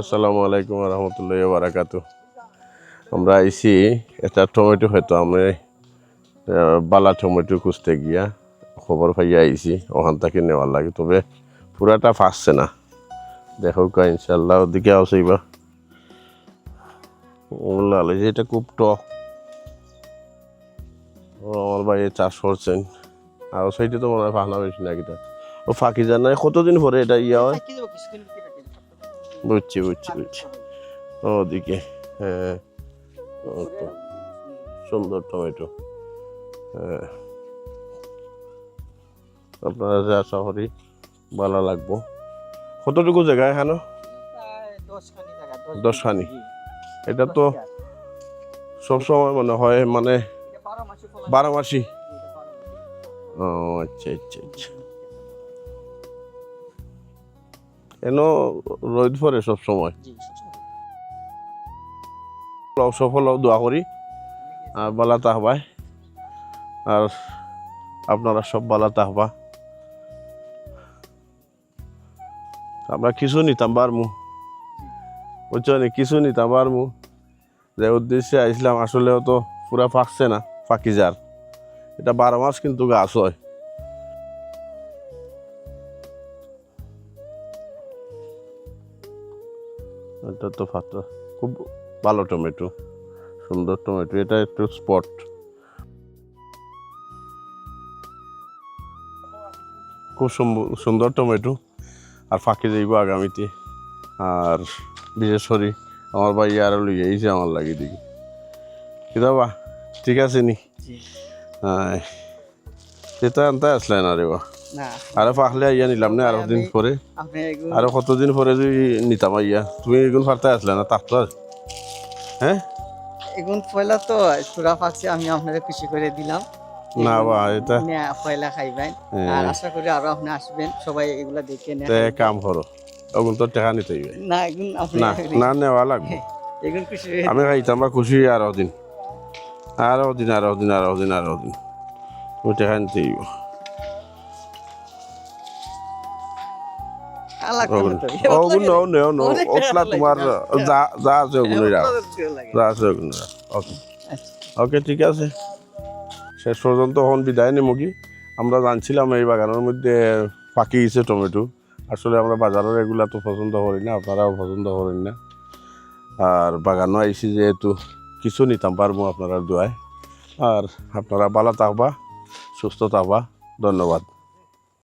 আসসালামু আলাইকুম রহমতুল্লাহ বারাকাত আমরা আইছি এটা টমেটো হয়তো আমি বালা টমেটো খুঁজতে গিয়া খবর পাইয়া আইসি ওখান থেকে নেওয়ার লাগে, তবে পুরাটা ফাঁসছে না। দেখো ইনশাল্লাহ ওদিকে আসইবা লাল যে এটা খুব টক। আমার ভাই চাষ করছেন। আর সেইটা তো মনে হয় ফাঁকনা বেশি না এটা? ও, ফাঁকি না কতদিন পরে এটা ইয়া হয়? বুঝছি বুঝছি বুঝছি। ওদিকে হ্যাঁ তো সুন্দর টমেটো। হ্যাঁ। আপনারা যা শহরে ভালো লাগবো। কতটুকু জায়গা এখানে? দশখানি। এটা তো সবসময় মনে হয় মানে বারো মাসি ও আচ্ছা আচ্ছা আচ্ছা। এন রোদ পরে সব সময়। সফল দোয়া করি আর বালা তাহবায় আর আপনারা সব বালা তাহবা। আমরা কিছু নিতাম পারমু বুঝছ নি? কিছু নিতাম পারমু যে উদ্দেশ্যে আইসলাম আসলেও তো পুরা পাকছে না পাকি যার। এটা বারো মাস কিন্তু গাছ হয়। এটা তো ফাটা খুব ভালো টমেটো সুন্দর টমেটো এটা একটু স্পট। খুব সুন্দর টমেটো আর ফাঁকি যাইব আগামীতে। আর বিশেষ করে আমার ভাই আরও লইয়া এইছে আমার লাগে দিকে। বা ঠিক আছে নি হ্যাঁ সেটা আনতে আসলে না রে বা আরও পাখলে আইয়া নিলাম না আরও দিন পরে। আরও কতদিন পরে যদি নিতাম আইয়া। তুমি এগুলো ফারতে আসলে না তাক তো আর হ্যাঁ? এগুন পয়লা তো সুরা পাচ্ছি আমি আপনাদের খুশি করে দিলাম। না বা এটা পয়লা খাইবেন। আর আশা করি আরও আপনি আসবেন সবাই এগুলা দেখে নেন। কাম করো ওগুলো তো টাকা নিতে হইবে। না এগুন আপনি না না নেওয়া লাগবে। এগুন খুশি আমি খাইতাম বা খুশি আরও দিন। আরও দিন আরও দিন আরও দিন আরও দিন। তুমি টাকা নিতে হইব। ওগুলো ওগুলো নেও নেও ওগুলা তোমার যা যা আছে ওগুলো যা আছে ওগুলো ওকে। আচ্ছা। ওকে ঠিক আছে। শেষ পর্যন্ত হন বিদায় নেব কি আমরা জানছিলাম এই বাগানের মধ্যে পাকি গেছে টমেটো। আসলে আমরা বাজারের এগুলা তো পছন্দ করি না আপনারাও পছন্দ করেন না। আর বাগানও আইসি যেহেতু কিছু নিতাম পারব আপনারা দোয়ায়। আর আপনারা ভালো থাকবা সুস্থ থাকবা। ধন্যবাদ।